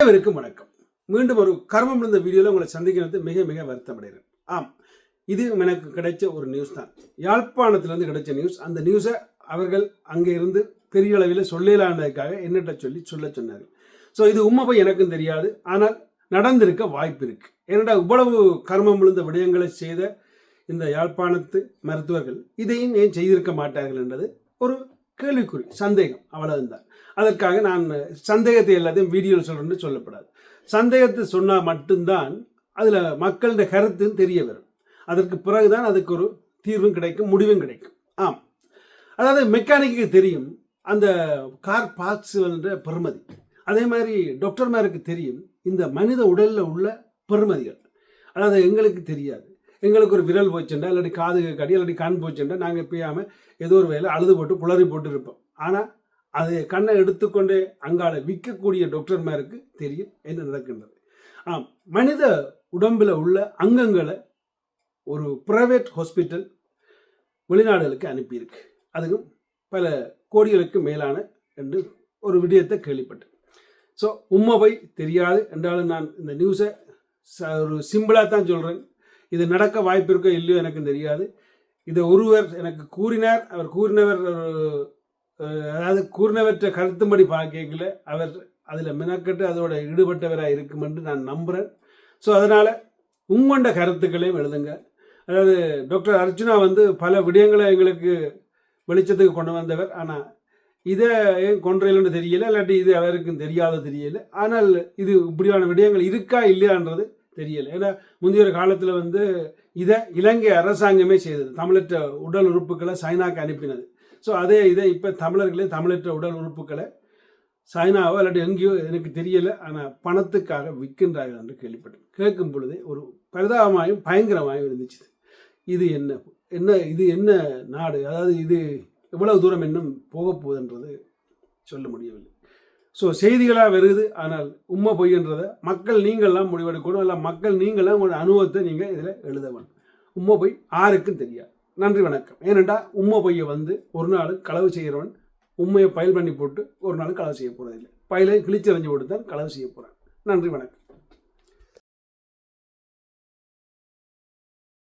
அனைவருக்கும் வணக்கம். மீண்டும் ஒரு கர்மம் இருந்த வீடியோவில் உங்களை சந்திக்கிறது மிக மிக வருத்தப்படுகிறேன் ஆம் இது எனக்கு கிடைச்ச ஒரு நியூஸ் தான். யாழ்ப்பாணத்திலிருந்து கிடைச்ச நியூஸ் அந்த நியூஸை அவர்கள் அங்கே இருந்து பெரிய அளவில் சொல்லலான்றதுக்காக என்னட்ட சொல்லி சொல்ல சொன்னார்கள் ஸோ இது உண்மை போய் எனக்கும் தெரியாது. ஆனால் நடந்திருக்க வாய்ப்பு இருக்கு. என்னடா இவ்வளவு கர்மம் விழுந்த விடயங்களை செய்த இந்த யாழ்ப்பாணத்து மருத்துவர்கள் இதையும் ஏன் செய்திருக்க மாட்டார்கள் என்றது ஒரு கேள்விக்குறி சந்தேகம் அவ்வளவுதான். அதற்காக நான் சந்தேகத்தை எல்லாத்தையும் வீடியோவில் சொல்கிறேன்னு சொல்லப்படாது. சந்தேகத்தை சொன்னால் மட்டும்தான் அதில் மக்களோட கருத்தும் தெரிய வரும். அதற்கு பிறகுதான் அதுக்கு ஒரு தீர்வும் கிடைக்கும் முடிவும் கிடைக்கும். ஆம். அதாவது மெக்கானிக்கு தெரியும் அந்த கார் பார்ட்ஸ் என்ற அதே மாதிரி டாக்டர்மாருக்கு தெரியும் இந்த மனித உடலில் உள்ள பெருமதிகள் அதாவது எங்களுக்கு தெரியாது. எங்களுக்கு ஒரு விரல் போச்சுண்டா இல்லாட்டி காது கடி இல்லாட்டி கண் போச்சுண்டா நாங்கள் பெய்யாமல் ஏதோ ஒரு வேலை அழுது போட்டு குளறி போட்டு இருப்போம். ஆனால் அது கண்ணை எடுத்துக்கொண்டே அங்கால விற்கக்கூடிய டாக்டர்மாருக்கு தெரியும் என்ன நடக்கின்றது. ஆம் மனித உடம்பில் உள்ள அங்கங்களை ஒரு ப்ரைவேட் ஹாஸ்பிட்டல் வெளிநாடுகளுக்கு அனுப்பியிருக்கு. அதுவும் பல கோடிகளுக்கு மேலான என்று ஒரு விடயத்தை கேள்விப்பட்டேன். ஸோ உண்மை போய் தெரியாது என்றாலும் நான் இந்த நியூஸை ச- ஒரு சிம்பிளாக தான் சொல்கிறேன் இது நடக்க வாய்ப்பு இருக்கோ இல்லையோ எனக்கு தெரியாது. இதை ஒருவர் எனக்கு கூறினார் அவர் கூறினவர் அதாவது கூறினவற்றை கருத்தும்படி பார்க்கல அவர் அதில் மெனக்கட்டு அதோட ஈடுபட்டவராக இருக்கும் என்று நான் நம்புகிறேன் ஸோ அதனால் உங்கொண்ட கருத்துக்களையும் எழுதுங்க. அதாவது டாக்டர் அர்ஜுனா வந்து பல விடயங்களை எங்களுக்கு வெளிச்சத்துக்கு கொண்டு வந்தவர். ஆனால் இதை ஏன் கொன்றையிலன்னு தெரியல இல்லாட்டி இது அவருக்கும் தெரியாத தெரியல. ஆனால் இது இப்படியான விடயங்கள் இருக்கா இல்லையான்றது தெரியல. ஏன்னா முந்தைய ஒரு காலத்தில் வந்து இதை இலங்கை அரசாங்கமே செய்தது. தமிழற்ற உடல் உறுப்புகளை சைனாக்கு அனுப்பினது. ஸோ அதே இதை இப்போ தமிழர்களே தமிழற்ற உடல் உறுப்புகளை சைனாவோ இல்லாட்டி எங்கேயோ எனக்கு தெரியலை ஆனால் பணத்துக்காக விற்கின்றார்கள் என்று கேள்விப்பட்டேன். கேட்கும் பொழுதே ஒரு பரிதாபமாயும் பயங்கரமாயும் இருந்துச்சு. இது என்ன? என்ன இது என்ன நாடு? அதாவது இது எவ்வளவு தூரம் இன்னும் போகப்போகுதுன்றது சொல்ல முடியவில்லை. ஸோ செய்திகளாக வருது ஆனால் உண்மை பொய்ன்றதை மக்கள் நீங்கள்லாம் முடிவெடுக்கணும். இல்லை மக்கள் நீங்களாம் உங்களோட அனுபவத்தை நீங்கள் இதில் எழுத வேணும் உண்மை பொய் யாருக்கும் தெரியாது. நன்றி வணக்கம். ஏனெண்டா உண்மை பொய்யை வந்து ஒரு நாள் களவு செய்கிறவன் உண்மையை பயல் பண்ணி போட்டு ஒரு நாள் களவு செய்ய போகிறதில்லை பயிலை கிழிச்சறிஞ்சு போட்டு தான் களவு செய்ய போகிறான் நன்றி வணக்கம்.